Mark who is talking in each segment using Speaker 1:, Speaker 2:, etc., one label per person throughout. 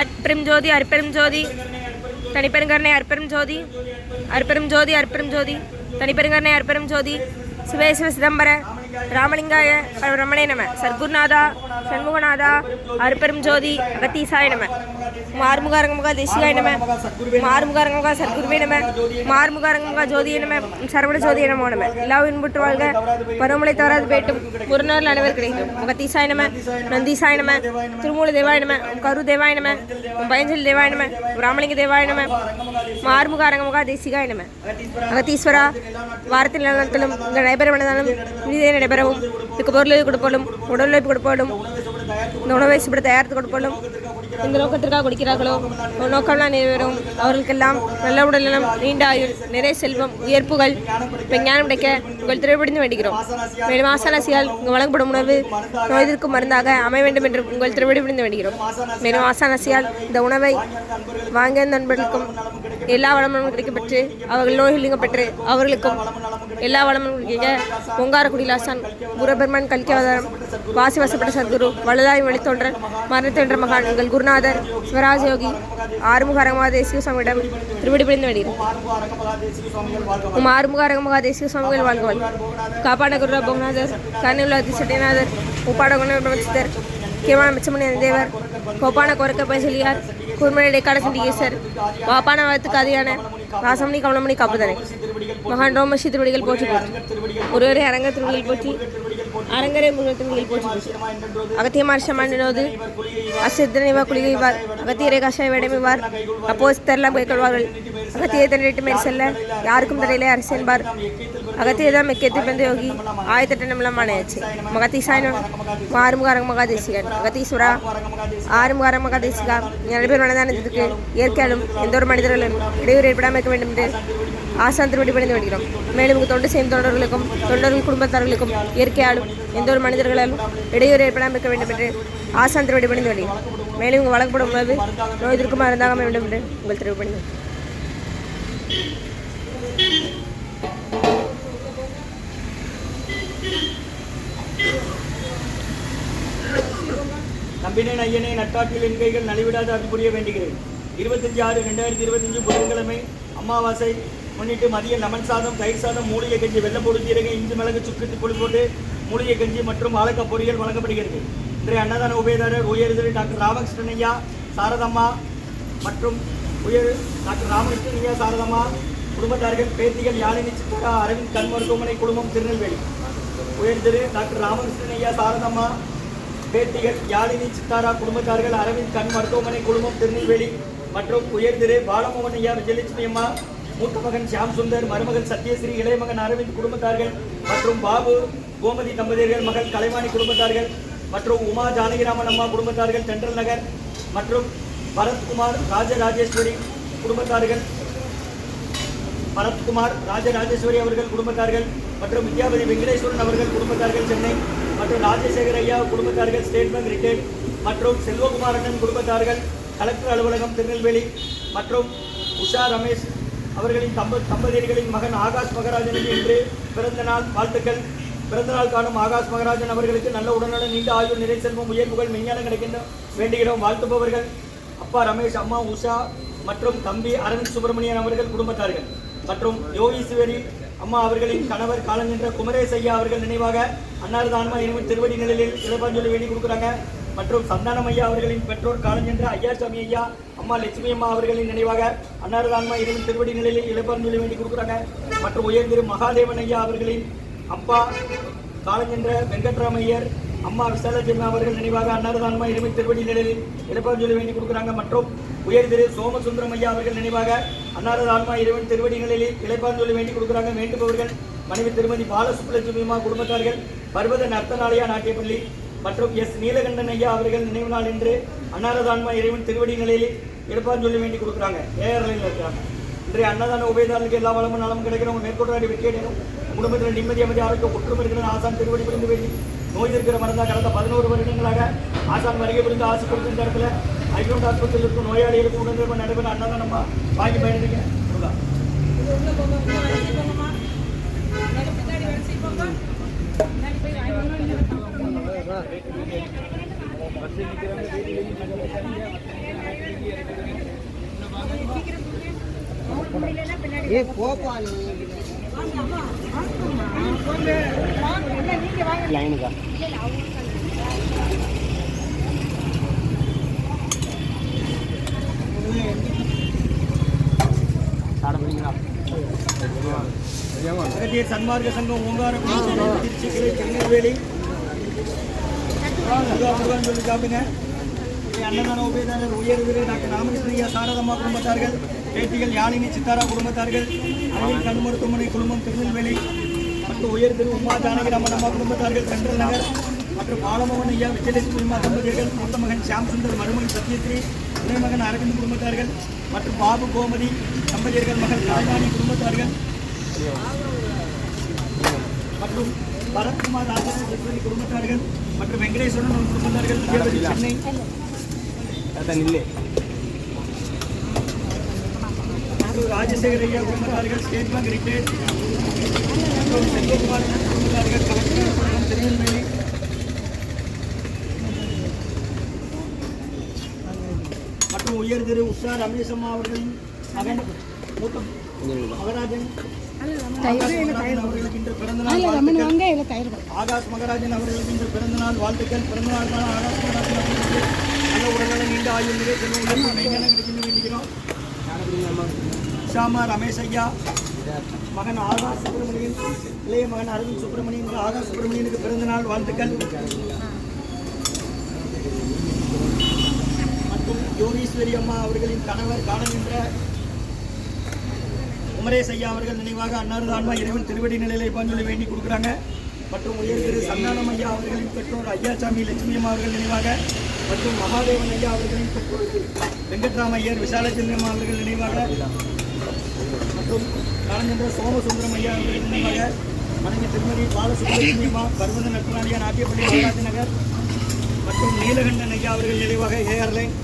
Speaker 1: அற்பெரும் ஜோதி அற்பெரும் ஜோதி தனிப்பெருங்கருணை அற்பெரும் ஜோதி அற்பெரும் ஜோதி அற்பெரும் ஜோதி தனிப்பெருங்கருணை அற்பெரும் ஜோதி சிவே சிவ சிதம்பர. ராமலிங்காய ரமணே நம. சர்க்குருநாதா சண்முகநாதா அருப்பெரும் ஜோதி அகத்தீசாய நம. மார்முகாரங்கமுகா தேசிகாய நம. மார்முகாரங்கமுகா சர்க்குருவே நம. மார்முகாரங்கமுகா ஜோதிய நம. சரவண ஜோதிய நமோ நம. எல்லா இன்புற்று வாழ்க. பருவமழை தவறாது பேட்டும். குருநாள் அனைவர் கிடைக்கும். முகத்தீசாய நம நந்தீசாய நம திருமூல தேவாய நம கரு தேவாய நம பயஞ்சலி தேவாய நம ராமலிங்க தேவாய நம மார்முகாரங்கமுகா தேசிகாய நம. அகத்தீஸ்வரா வாரத்தில் எல்லா நடைபெற வேண்டியதாலும் இதே நடைபெறவும் இதுக்கு பொருள் கொடுப்பலும் உடல் உழைப்பு கொடுப்பாலும் இந்த உணவை சுப்பிட தயாரித்து கொடுப்பாலும் இந்த நோக்கத்திற்காக கொடுக்கிறார்களோ ஒரு நோக்கம்லாம் நிறைவேறும். அவர்களுக்கெல்லாம் நல்ல உடல்நலம் நீண்ட ஆயுள் நிறைய செல்வம் உயர்ப்புகள் விஞ்ஞானம் கிடைக்க உங்கள் திருவிடிந்து வேண்டுகிறோம். மேலும் ஆசானாசியால் இங்கு வழங்கப்படும் உணவு நோய்திற்கு மருந்தாக அமைய வேண்டும் என்று உங்கள் திருவிடி வேண்டுகிறோம். மேலும் ஆசானாசியால் இந்த உணவை வாங்கிய நண்பர்களுக்கும் எல்லா வளமும் கிடைக்கப்பெற்று அவர்கள் நோய்கள் நீங்கப்பெற்று அவர்களுக்கும் எல்லா வளமும் கிடைக்க பொங்காரக்குடி லாசான் குருபெருமான் கல்கியவதாரம் வாசி வசப்பட்ட சத்குரு வள்ளலாய் வழித்தோன்றல் மரணத்தென்ற மகான் எங்கள் குருநாதர் சிவராஜ யோகி ஆறுமுக அரங்கமா தேசிய சுவாமியிடம் திருவிடி பிடிந்து வேண்டுகிறோம் உம் ஆறுமுக அரங்கமகா தேசிய சுவாமிகள் வாழ்கவல் காப்பாட குரு பொங்கநாதர் கர்ணியுள்ள சட்டியநாதர் உப்பாட குண பிரபசித்தர் மிச்சமணி தேவர் கோப்பான கோரக்க பைசலியார் கூர்மனை கடசண்டிகேசர் வாப்பான வளத்துக்கு அதிகான வாசமணி கவனமணி காப்புதனை மகான் ரோமஷி திருவடிகள் போற்றி போற்றி. ஒருவரே அரங்க திருவடிகள் போற்றி அரங்கரை முருகன் திருவடிகள் போற்றி போற்றி. அகத்திய மார்ஷமாண்டினோது அசித்தனிவா குளிகைவார் அகத்தியரை கஷாய விடமைவார் அப்போஸ் தெரலாம் கைக்கொள்வார்கள் அகத்தியை தன்னிட்டு மேல் செல்ல யாருக்கும் தரையிலே அரசு என்பார் அகத்தியதான் மெக்கெத்தி பந்த யோகி ஆயிரத்தெட்டு நிமிடம் ஆணையாச்சு மகத்தீசாயனம் ஆறுமுகாரங்க மகாதேசிகன் அகத்தீஸ்வரா ஆறுமுகாரங்க மகாதேசிகா நடைபெறும் மனதானத்துக்கு இயற்கையாலும் எந்த ஒரு மனிதர்களும் இடையூறு ஏற்படாமல் இருக்க வேண்டும் என்று ஆசான் திருவடி பணிந்து வருகிறோம் மேலும் இங்கு தொண்டு செய்யும் தொண்டர்களுக்கும் தொண்டர்கள் குடும்பத்தார்களுக்கும் இயற்கையாலும் எந்த ஒரு மனிதர்களாலும் இடையூறு ஏற்படாமல் இருக்க வேண்டும் என்று ஆசான் திருவடி பணிந்து வருகிறோம் மேலும் இங்கு வழங்கப்படும் போது நோய் திருக்குமா இருந்தாக வேண்டும் என்று உங்கள் திருவடி
Speaker 2: நம்பினேன் ஐயனை நட்டாற்றில் என் கைகள் நலிவிடாத அருள் புரிய வேண்டுகிறேன். இருபத்தஞ்சு ஆறு ரெண்டாயிரத்தி இருபத்தஞ்சு புதன்கிழமை அமாவாசை. முன்னிட்டு மதிய லெமன் சாதம் தயிர் சாதம் மூலிகை கஞ்சி வெள்ளப்பொடி சீரக இஞ்சி மிளகு சுக்கு பொடி போட்டு மூலிகை கஞ்சி மற்றும் வாழைக்காய் பொரியல் வழங்கப்படுகிறது. இன்றைய அன்னதான உபயதாரர் உயர்திரு டாக்டர் ராமகிருஷ்ணனையா சாரதம்மா மற்றும் உயர் டாக்டர் ராமகிருஷ்ணனையா சாரதம்மா குடும்பத்தார்கள் பேத்திகள் யாழினி சித்தரா அரவிந்த் கண் மருத்துவமனை குடும்பம் திருநெல்வேலி. உயர்திரு டாக்டர் ராமகிருஷ்ணனையா சாரதம்மா பேட்டிகள் யாழினி சித்தாரா குடும்பத்தார்கள் அரவிந்த் கண் மருத்துவமனை குழுமம் திருநெல்வேலி மற்றும் உயர்திரு பாலமோகன் ஐயா விஜயலட்சுமி அம்மா மூத்த மகன் ஷியாம் சுந்தர் மருமகன் சத்யஸ்ரீ இளைய மகன் அரவிந்த் குடும்பத்தார்கள் மற்றும் பாபு கோமதி தம்பதியர்கள் மகள் கலைவாணி குடும்பத்தார்கள் மற்றும் உமா ஜானகிராமன் அம்மா குடும்பத்தார்கள் தென்றல் நகர் மற்றும் பரத்குமார் ராஜராஜேஸ்வரி குடும்பத்தார்கள். பரத்குமார் ராஜராஜேஸ்வரி அவர்கள் குடும்பத்தார்கள் மற்றும் வித்யாபதி வெங்கடேஸ்வரன் அவர்கள் குடும்பத்தார்கள் சென்னை. மற்றும் ராஜசேகர் ஐயா குடும்பத்தார்கள் ஸ்டேட் பேங்க் ரிட்டைல் மற்றும் செல்வகுமார் அண்ணன் குடும்பத்தார்கள் கலெக்டர் அலுவலகம் திருநெல்வேலி மற்றும் உஷா ரமேஷ் அவர்களின் தம்ப தம்பதியர்களின் மகன் ஆகாஷ் மகராஜனுக்கு இன்று பிறந்த நாள் வாழ்த்துக்கள். பிறந்த நாள் காணும் ஆகாஷ் மகராஜன் அவர்களுக்கு நல்ல உடல்நலம் நீண்ட ஆயுள் நிறை செல்வம் உயர்வுகள் மெஞ்ஞானம் கிடைக்கின்ற வேண்டுகிறோம். வாழ்த்துபவர்கள் அப்பா ரமேஷ் அம்மா உஷா மற்றும் தம்பி அரவிந்த் சுப்பிரமணியன் அவர்கள் குடும்பத்தார்கள் மற்றும் யோகீஸ்வரி அம்மா அவர்களின் கணவர் காலஞ்சென்ற குமரேஷ் ஐயா அவர்கள் நினைவாக அன்னாரது ஆன்மா இனிமேல் திருவடி நிலையில் இளப்பாஞ்சொலி வேண்டி கொடுக்குறாங்க. மற்றும் சந்தானம் ஐயா அவர்களின் பெற்றோர் காலஞ்சென்ற ஐயாசாமி ஐயா அம்மா லட்சுமி அம்மா அவர்களின் நினைவாக அன்னாரது ஆன்மா இனிமேல் திருவடி நிலையில் இளப்பாஞ்சொலி வேண்டி கொடுக்குறாங்க. மற்றும் உயர்ந்திரு மகாதேவன் ஐயா அவர்களின் அப்பா காலஞ்சென்ற வெங்கட்ராமையர் அம்மா விசாலஜென்மா அவர்கள் நினைவாக அன்னாரது ஆன்மா திருவடி நிலையில் இழப்பாஞ்சொலி வேண்டி கொடுக்குறாங்க. மற்றும் உயர் திரு சோமசுந்தரம் ஐயா அவர்கள் நினைவாக அன்னாரது ஆன்மா இறைவன் திருவடி நிலையில் இழைப்பாஞ்சொலி வேண்டி கொடுக்குறாங்க. வேண்டுபவர்கள் மனைவி திருமதி பாலசுப்புலட்சுமி குடும்பத்தார்கள் பர்வத நர்த்தனாலயா நாட்டியப்பள்ளி மற்றும் எஸ் நீலகண்டன் ஐயா அவர்கள் நினைவு நாள் என்று அன்னாரது ஆன்மா இறைவன் திருவடி நிலையில் இழப்பாஞ்சொல்லி வேண்டி கொடுக்குறாங்க. ஏஆர்லையில் இருக்கிறாங்க. இன்றைய அன்னதான உபயதாரர்களுக்கு எல்லா வளமும் நலமும் கிடைக்கிறவங்க மேற்கொண்டாடி வெற்றி அடையணும் குடும்பத்தில் நிம்மதி அமைதி ஆரோக்கியம் ஒற்றுமை இருக்கிற ஆசான் திருவடி புரிந்து வேண்டி நோய் இருக்கிற மருந்தாக கடந்த பதினோரு வருடங்களாக ஆசான் வருகை புரிந்து ஆசை கொடுத்த இந்த இடத்துல ஐநூறு ஆஸ்பத்திரியில் இருக்கும் நோயாளிகளுக்கு உடனே நடைபெற நம்ம வாங்கி பயணிங்க
Speaker 3: ஏ போப்பா நீ. லைனுக்கா?
Speaker 2: சன்மார்க்க சங்கம் ஓங்கார திருச்சி கிளை திருநெல்வேலி முருகா சொல்லி சாப்பிடுங்க அன்னதான உபயதாரர் உயர் டாக்டர் ராமகிருஷ்ணய்யா சாரதம்மா குடும்பத்தார்கள். பேட்டிகள் யாழினி சித்தாரா குடும்பத்தார்கள் அருகில் கண் மருத்துவமனை குழுமம் திருநெல்வேலி மற்றும் உயர்திரு உமா ஜானகி ரமணம்மா குடும்பத்தார்கள் சென்ட்ரல் நகர் மற்றும் பாலமோகன் ஐயா விஜயலட்சுமி அம்மா தம்பதியர்கள் மூத்த மகன் ஷியாம் சுந்தர் மருமகன் சத்யஸ்ரீ துணை அரவிந்த் குடும்பத்தார்கள் மற்றும் பாபு கோமதி தம்பதியர்கள் மகள் கலைவாணி குடும்பத்தார்கள் மற்றும் பரத்குமார் ராஜேஸ்வரி குடும்பத்தார்கள் மற்றும் வெங்கடேஸ்வரன் குடும்பத்தார்கள் விஜயபதி சென்னை. மற்றும் ராஜசேகர் ஐயா குடும்பத்தார்கள் ஸ்டேட் பேங்க் ரிட்டையர்ட் மற்றும் செல்வகுமார் கலெக்டர் திருநெல்வேலி மற்றும் உயர் திரு உஷா ரமேஷம்மா அவர்களின் மகன் மூத்த மகராஜன் அவர்களுக்கு இன்று பிறந்த நாள் வாழ்த்துக்கள். ஆகாஷ் மகராஜன் அவர்களுக்கு இன்று பிறந்த நாள் வாழ்த்துக்கள் பிறந்த நாள் தான் ஆகாஷ் மகராஜன் அவர்களுக்கு நல்ல உடல்நல நீண்ட ஆயுள் நிலை செல்வம் வேண்டிக்கிறோம் ஷாமா ரமேஷ் ஐயா மகன் ஆகாஷ் சுப்பிரமணியன் இளைய மகன் அரவிந்த் சுப்பிரமணியன் ஆகாஷ் சுப்பிரமணியனுக்கு பிறந்த நாள் வாழ்த்துக்கள். மற்றும் யோகீஸ்வரி அம்மா அவர்களின் கணவர் காணகின்ற குமரேஷ் ஐயா அவர்கள் நினைவாக அன்னாரது ஆன்மா இறைவன் திருவடி நிலையில சொல்லி வேண்டி கொடுக்குறாங்க. மற்றும் உயர் திரு சந்தானம் ஐயா அவர்களின் பெற்றோர் ஐயாசாமி லட்சுமி அம்மா அவர்கள் நினைவாக மற்றும் மகாதேவன் ஐயா அவர்களின் பெற்றோர் வெங்கட்ராம ஐயர் விசாலச்சந்திர அவர்கள் நினைவாக மற்றும் காலஞ்சந்திர சோமசுந்தரம் ஐயா அவர்களின் நினைவாக மனைவி திருமதி பாலசுப்ரமணியம் அம்மா பர்வத நட்பநாடியா நாட்டியப்பள்ளி வரலாற்று நகர் மற்றும் நீலகண்டன் ஐயா அவர்கள் நினைவாக ஏஆர் லைன்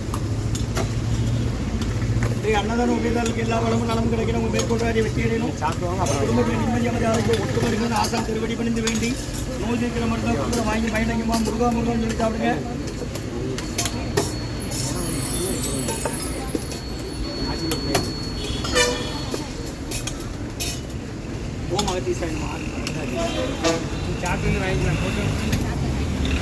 Speaker 2: ஸ்ரீ அன்னதான உபயதாரர்களுக்கு எல்லா வளமும் நலமும் கிடைக்கணும். உங்கள் மேற்கொண்டாடி வெற்றி அடையணும்.
Speaker 3: சாப்பிடுவாங்க
Speaker 2: குடும்பத்தில் நிம்மதியாக ஆரோக்கியம் ஆசாம் திருவடி பணிந்து வேண்டி நோய் தீர்க்கிற மருத்துவ வாங்கி பயணங்கம்மா முருகா முருகன் சொல்லி சாப்பிடுங்க. ஓம் அகத்தீசாயனமா
Speaker 3: சாப்பிட்டு வாங்கிக்கலாம் போட்டு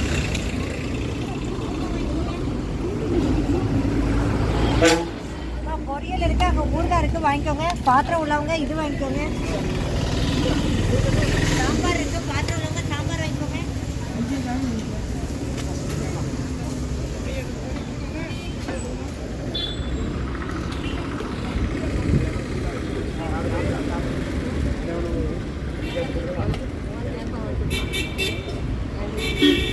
Speaker 4: அம்மா, பொரியல் இருக்கு அங்கே ஊறுகாய் இருக்கு வாங்கிக்கோங்க பாத்திரம் உள்ளவங்க இது வாங்கிக்கோங்க சாம்பார் இருக்கு பாத்திரம் உள்ளவங்க சாம்பார் வாங்கிக்கோங்க
Speaker 2: Thank you.